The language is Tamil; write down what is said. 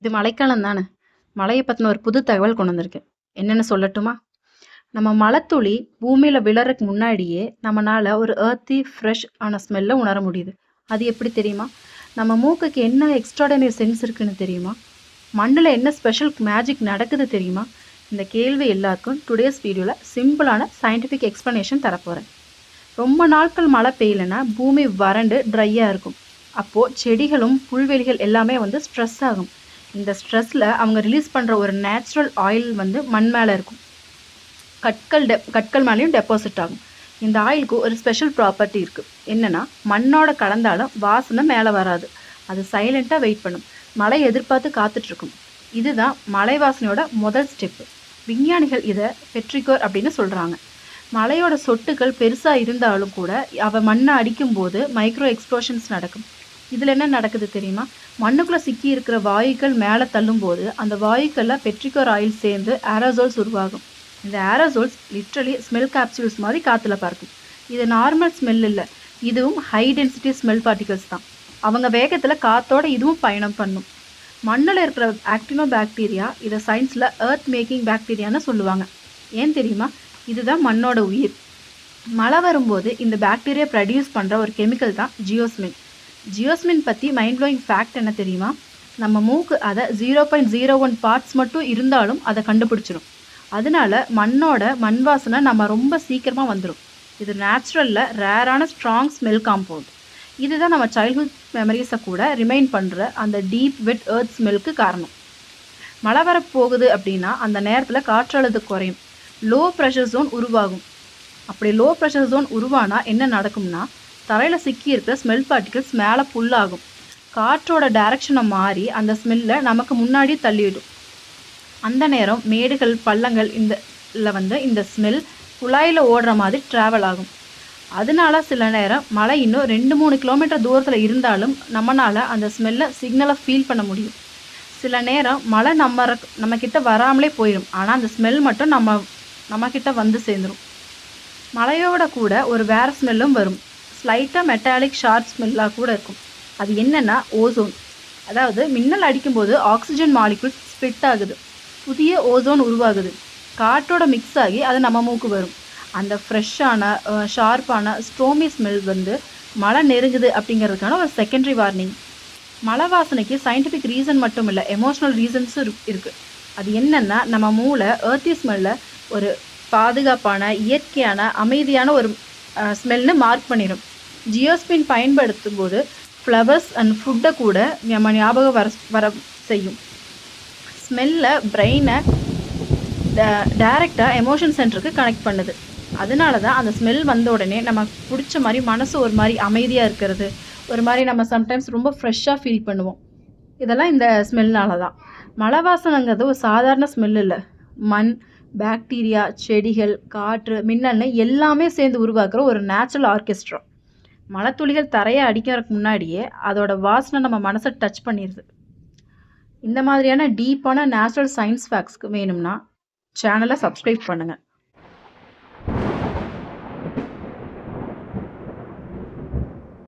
இது மழைக்காலம் தானே. மழையை பற்றின ஒரு புது தகவல் கொண்டு வந்திருக்கேன். என்னென்னு சொல்லட்டுமா? நம்ம மழைத்துளி பூமியில் விழறதுக்கு முன்னாடியே நம்மளால் ஒரு ஏர்த்தி ஃப்ரெஷ் ஆன ஸ்மெல்லை உணர முடியுது. அது எப்படி தெரியுமா? நம்ம மூக்குக்கு என்ன எக்ஸ்ட்ராடனரி சென்ஸ் இருக்குன்னு தெரியுமா? மண்ணில் என்ன ஸ்பெஷல் மேஜிக் நடக்குது தெரியுமா? இந்த கேள்வி எல்லாருக்கும் டுடேஸ் வீடியோவில் சிம்பிளான சயின்டிஃபிக் எக்ஸ்ப்ளனேஷன் தரப்போகிறேன் ரொம்ப நாட்கள் மழை பெய்யலைன்னா பூமி வறண்டு ட்ரையாக இருக்கும். அப்போது செடிகளும் புல்வெளிகள் எல்லாமே வந்து ஸ்ட்ரெஸ் ஆகும். இந்த ஸ்ட்ரெஸ்ஸில் அவங்க ரிலீஸ் பண்ணுற ஒரு நேச்சுரல் ஆயில் வந்து மண் மேலே இருக்கும். கற்கள் டெ கற்கள் மேலேயும் டெபாசிட் ஆகும். இந்த ஆயிலுக்கு ஒரு ஸ்பெஷல் ப்ராப்பர்ட்டி இருக்குது என்னென்னா மண்ணோட கலந்தாலும் வாசனை மேலே வராது. அது சைலண்ட்டாக வெயிட் பண்ணும். மழை எதிர்பார்த்து காத்துட்ருக்கும். இதுதான் மலை வாசனையோட முதல் ஸ்டெப்பு விஞ்ஞானிகள் இதை பெட்ரிகோர் அப்படின்னு சொல்கிறாங்க மலையோட சொட்டுகள் பெருசாக இருந்தாலும் கூட அவள் மண்ணை அடிக்கும்போது மைக்ரோ எக்ஸ்ப்ளோஷன்ஸ் நடக்கும். இதில் என்ன நடக்குது தெரியுமா? மண்ணுக்குள்ளே சிக்கி இருக்கிற வாயுக்கள் மேலே தள்ளும்போது அந்த வாயுக்களில் பெட்ரிகோர் ஆயில் சேர்ந்து ஆரோசோல்ஸ் உருவாகும். இந்த ஆரோசோல்ஸ் லிட்ரலி ஸ்மெல் கேப்சூல்ஸ் மாதிரி காற்றுல பறக்கும். இது நார்மல் ஸ்மெல் இல்லை. இதுவும் ஹை டென்சிட்டி ஸ்மெல் பார்ட்டிகல்ஸ் தான். அவங்க வேகத்தில் காற்றோட இதுவும் பயணம் பண்ணும். மண்ணில் இருக்கிற ஆக்டினோ பாக்டீரியா இதை சயின்ஸில் ஏர்த் மேக்கிங் பாக்டீரியான்னு சொல்லுவாங்க. ஏன் தெரியுமா? இதுதான் மண்ணோட உயிர். மழை வரும்போது இந்த பாக்டீரியா ப்ரொடியூஸ் பண்ணுற ஒரு கெமிக்கல் தான் ஜியோஸ்மின் ஜியோஸ்மின் பற்றி மைண்ட் ப்ளோயிங் ஃபேக்ட் என்ன தெரியுமா? நம்ம மூக்கு அதை zero point zero one parts மட்டும் இருந்தாலும் அதை கண்டுபிடிச்சிடும் அதனால மண்ணோட மண் வாசனை நம்ம ரொம்ப சீக்கிரமாக வந்துடும் இது நேச்சுரலில் ரேரான ஸ்ட்ராங் ஸ்மெல் காம்பவுண்ட் இதுதான் நம்ம சைல்ட்ஹுட் மெமரிஸை கூட ரிமைண்ட் பண்ணுற அந்த டீப் வெட் ஏர்த் ஸ்மெல்க்கு காரணம். மழை வரப்போகுது அப்படின்னா அந்த நேரத்தில் காற்றழுது குறையும். லோ ப்ரெஷர் ஜோன் உருவாகும். அப்படி லோ ப்ரெஷர் ஜோன் உருவானா என்ன நடக்கும்னா தரையில் சிக்கி இருக்கிற ஸ்மெல் பார்ட்டிகல்ஸ் மேலே புல்லாகும் காற்றோட டைரக்ஷனை மாறி அந்த ஸ்மெல்லை நமக்கு முன்னாடி தள்ளிவிடும். அந்த நேரம் மேடுகள் பள்ளங்கள் இந்த வந்து இந்த ஸ்மெல் குழாயில் ஓடுற மாதிரி ட்ராவல் ஆகும். அதனால சில நேரம் மழை இன்னும் ரெண்டு மூணு கிலோமீட்டர் தூரத்தில் இருந்தாலும் நம்மளால் அந்த ஸ்மெல்லை சிக்னலை ஃபீல் பண்ண முடியும். சில நேரம் மழை நம்ம நம்மக்கிட்ட வராமலே போயிடும் ஆனால் அந்த ஸ்மெல் மட்டும் நம்ம நம்மக்கிட்ட வந்து சேர்ந்துடும் மழையோட கூட ஒரு வேறு ஸ்மெல்லும் வரும். ஸ்லைட்டாக மெட்டாலிக் ஷார்ப் ஸ்மெல்லாக கூட இருக்கும். அது என்னென்னா ஓசோன் அதாவது மின்னல் அடிக்கும்போது ஆக்சிஜன் மாலிகுல்ஸ் ஸ்ப்ளிட் ஆகுது. புதிய ஓசோன் உருவாகுது. காற்றோட மிக்ஸ் ஆகி அது நம்ம மூக்கு வரும். அந்த ஃப்ரெஷ்ஷான ஷார்ப்பான ஸ்ட்ரோமி ஸ்மெல் வந்து மழை நெருங்குது அப்படிங்கிறதுக்கான ஒரு செகண்டரி வார்னிங் மழை வாசனைக்கு சயின்டிஃபிக் ரீசன் மட்டும் இல்லை எமோஷ்னல் ரீசன்ஸும் இருக்குது அது என்னென்னா நம்ம மூளை ஏர்த்தி ஸ்மெல்ல ஒரு பாதுகாப்பான இயற்கையான அமைதியான ஒரு ஸ்மெல்னு மார்க் பண்ணிடும் ஜியோஸ்பின் பயன்படுத்தும் போது ஃப்ளவர்ஸ் அண்ட் ஃபுட்டை கூட நம்ம ஞாபகம் வர வர செய்யும். ஸ்மெல்ல பிரெயினை டைரெக்டாக எமோஷன் சென்டருக்கு கனெக்ட் பண்ணுது. அதனால தான் அந்த ஸ்மெல் வந்த உடனே நம்ம பிடிச்ச மாதிரி மனசு ஒரு மாதிரி அமைதியாக இருக்கிறது. ஒரு மாதிரி நம்ம சம்டைம்ஸ் ரொம்ப ஃப்ரெஷ்ஷாக ஃபீல் பண்ணுவோம். இதெல்லாம் இந்த ஸ்மெல்னால தான். மலை வாசனைங்கிறது ஒரு சாதாரண ஸ்மெல் இல்லை மண் பாக்டீரியா செடிகள் காற்று மின்னல்னு எல்லாமே சேர்ந்து உருவாக்குற ஒரு நேச்சுரல் ஆர்கெஸ்ட்ரா மலத்துளிகள் தரையை அடிக்கிறதுக்கு முன்னாடியே அதோட வாசனை நம்ம மனசை டச் பண்ணிடுது இந்த மாதிரியான டீப்பான நேச்சுரல் சயின்ஸ் ஃபேக்ட்ஸ்க்கு வேணும்னா சேனலை சப்ஸ்கிரைப் பண்ணுங்கள்